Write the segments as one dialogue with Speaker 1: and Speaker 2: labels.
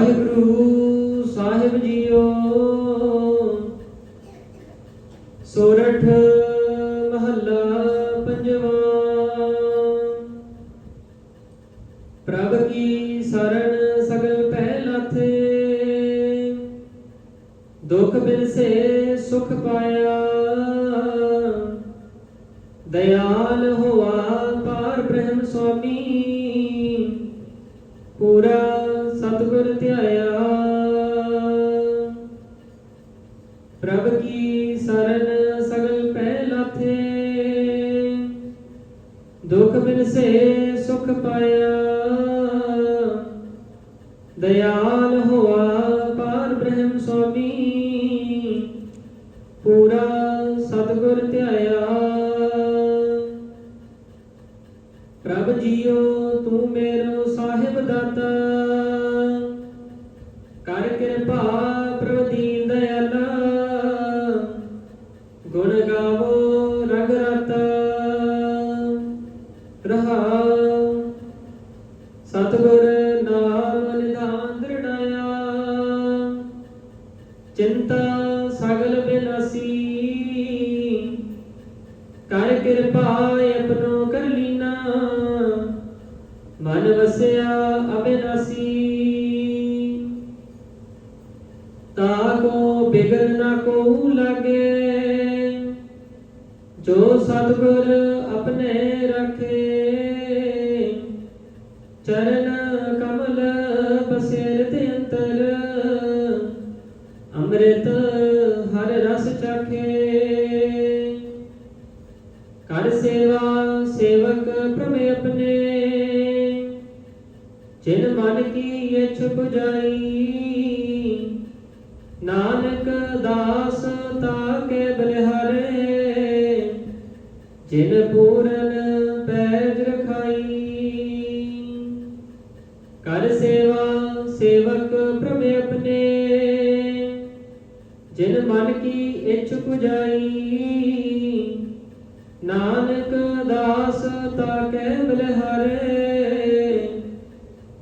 Speaker 1: ਵਾਹਿਗੁਰੂ ਸਾਹਿਬ JIO. ਸੋਰਠ ਮਹੱਲਾ ਪੰਜਵਾਂ। ਪ੍ਰਭ ਕੀ ਸਰਣ ਸਗਲ ਪਹਿ ਲਾਥੇ। ਦੁਖ ਬਿਨਸੇ ਸੁਖ ਪਾਇਆ। ਦਇਆਲ ਹੋਆ ਧਿਆਇਆ। ਪ੍ਰਭ ਕੀ ਸਰਨ ਸਗਲ ਪਹਿ ਲਾਥੇ? ਦੁਖ ਬਿਨਸੇ ਸੁਖ ਪਾਇਆ। ਦਇਆਲ ਹੋਆ ਪਾਰ ਬ੍ਰਹਮ ਸੁਆਮੀ। ਪੂਰਾ ਸਤਿਗੁਰ ਧਿਆਇਆ। ਪ੍ਰਭ ਜੀਓ, ਤੂੰ ਮੇਰੋ ਸਾਹਿਬ ਦਾਤਾ। ਰਹਾਉ ਸਤਿਗੁਰ ਨਾਮ ਨਿਧਾਨ ਦ੍ਰਿੜਾਇਆ ਚਿੰਤਾ ਸਗਲ ਬਿਨਾਸੀ ਕਰ ਕਿਰਪਾ ਆਪਣੋ ਕਰ ਲੀਨਾ। ਮਨ ਵਸਿਆ ਅਬਿਨਾਸੀ। ਤਾ ਕੋ ਬਿਗਨ ਨਾ ਕੋ ਲਾਗੇ। ਜੋ ਸਤਿਗੁਰ ਆਪਣੇ ਰੱਖੇ। ਚਰਨ ਕਮਲ ਬਸੇਰ ਤੇ ਅੰਤਰ, ਅੰਮ੍ਰਿਤ ਹਰ ਰਸ ਚਾਖੇ। ਕਰ ਸੇਵਾ ਸੇਵਕ ਪ੍ਰਮੇ ਆਪਣੇ, ਜਿਨ ਮਨ ਕੀ ਇਛ 부ਜਾਈ, ਨਾਨਕ ਦਾਸ ਤਾਕੇ ਬਲਿਹਾਰੇ, ਜਿਨ ਪੂਰਨ ਸੇਵਕ ਪ੍ਰਮੇ ਆਪਣੇ। ਜਿਨ ਮਨ ਕੀ ਇਛ 부ਜਾਈ, ਨਾਨਕ ਦਾਸ ਤਾਕੈ ਬਲਿਹਾਰੇ।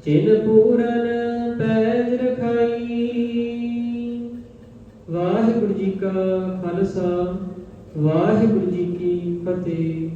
Speaker 1: ਜਿਨ ਪੂਰਨ ਪੈਜ ਰਖਾਈ, ਵਾਹਿਗੁਰੂ ਜੀ ਕਾ ਖਾਲਸਾ, ਵਾਹਿਗੁਰੂ ਜੀ ਕੀ ਫਤਿਹ।